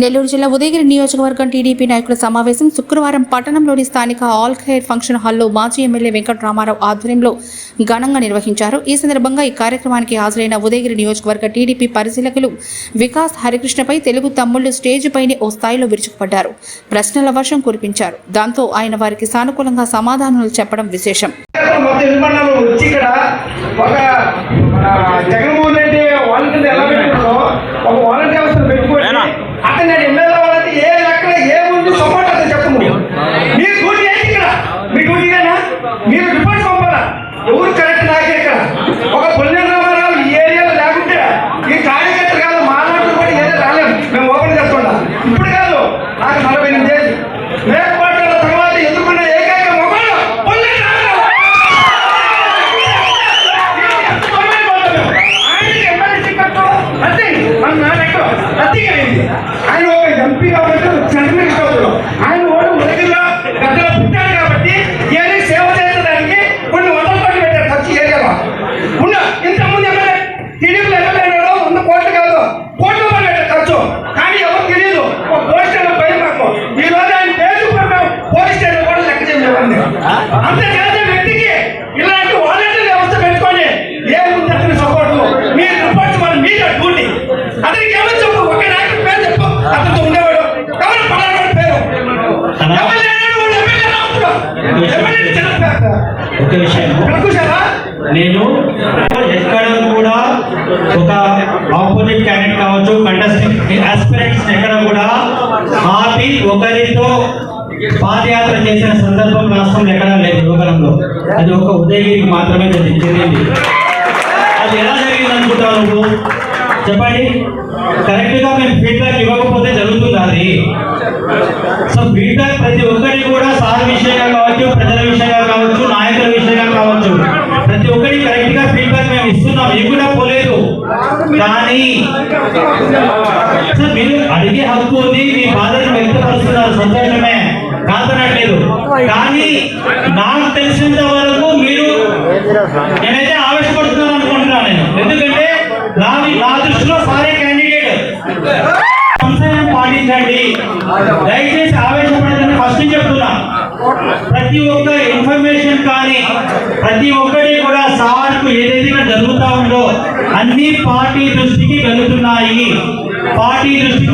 నెల్లూరు జిల్లా ఉదయగిరి నియోజకవర్గం టీడీపీ నాయకుల సమావేశం శుక్రవారం పట్టణంలోని స్థానిక ఆల్ ఖైర్ ఫంక్షన్ హాల్లో మాజీ ఎమ్మెల్యే వెంకటరామారావు ఆధ్వర్యంలో ఘనంగా నిర్వహించారు. ఈ సందర్భంగా ఈ కార్యక్రమానికి హాజరైన ఉదయగిరి నియోజకవర్గ టీడీపీ పరిశీలకులు వికాస్ హరికృష్ణపై తెలుగు తమ్ముళ్ళు స్టేజ్ పైనే ఓ స్థాయిలో విరుచుకుపడ్డారు. ప్రశ్నల వర్షం కురిపించారు. దాంతో ఆయన వారికి సానుకూలంగా సమాధానాలు చెప్పడం విశేషం. ఒక మన జగన్మోహన్ రెడ్డి వాలంటీర్ ఎలా పెట్టుకున్నారో ఒక వాలంటీర్ వ్యవస్థ పెట్టుకొని అతను ఎమ్మెల్యే వాళ్ళకి ఏ లెక్కన ఏ ముందు సపోర్ట్ అతను చెప్పము మీ డ్యూటీ ఏంటి ఇక్కడ మీ డ్యూటీగానా మీరు రిపోర్ట్ పంపాలా ఎవరు కరెక్ట్ నాకే ఇక్కడ ఒక పుణ్యం రామారావు ఈ ఏరియాలో లేకుంటే ఈ కార్యకర్త కాదు మాట్లాడుతూ కూడా ఏదో రాలేదు. మేము ఓపెన్ చేస్తున్నా. ఇప్పుడు కాదు నాకు నలభై ఎనిమిది ఏళ్ళు. మేకపోట్ల తర్వాత ఎదుర్కొన్న ఏకైక మొగలు పుణ్యం ఆయన ఒక ఎంపీ కాబట్టి సెంట్రల్ అంత చేసే వ్యక్తికి ఇలాంటి వాలంటీర్ వ్యవస్థ పెట్టుకొని ఏముంది అతని సపోర్ట్ మీరు రిపోర్ట్ మరి మీద డ్యూటీ. అతనికి ఏమని చెప్పు? ఒక నాయకుడి పేరు చెప్పు. అతనితో ఉండేవాడు. ఎవరు పేరు? విషయం నేను ఎక్కడ కూడా ఒక ఆపోజిట్ క్యాండిడేట్ కావచ్చు కంటెస్టింగ్ ఆస్పిరెంట్స్ ఎక్కడ కూడా ఆపి ఒకరితో పాదయాత్ర చేసిన సందర్భం రాష్ట్రంలో ఎక్కడా లేదు యువగలంలో అది ఒక ఉదయగిరికి మాత్రమే జరిగి- జరిగింది అది ఎలా జరిగింది అనుకుంటావు నువ్వు? చెప్పండి. కరెక్ట్గా మేము ఫీడ్బ్యాక్ ఇవ్వకపోతే జరుగుతుంది అది? సో ఫీడ్బ్యాక్ ప్రతి ఒక్కరికి కూడా సార్ విషయంగా కావచ్చు ప్రజల విషయంగా కావచ్చు నాయకుల విషయంగా కావచ్చు. ప్రతి ఒక్కరికి కరెక్ట్గా ఫీడ్బ్యాక్ మేము ఇస్తున్నాం. ఇవి కూడా పోలేదు. కానీ మీరు అడిగే హక్కు ఉంది మీ బాధను వ్యక్తపరుస్తున్నారు. సంతోషమే. కానీ నాకు తెలిసినంత వరకు మీరు నేనైతే ఆవేశపడుతున్నాను అనుకుంటున్నాను నేను. ఎందుకంటే నా నా దృష్టిలో సారే క్యాండిడేట్ సంశయం పాటించండి. దయచేసి ఆవేశపడదని ఫస్ట్ చెప్తున్నా ప్రతి ఒక్క ఇన్ఫర్మేషన్ కానీ ప్రతి ఒక్కటి కూడా సార్కు ఏదైతే జరుగుతూ జరుగుతా ఉందో అన్ని పార్టీ దృష్టికి వెళుతున్నాయి. పార్టీ దృష్టి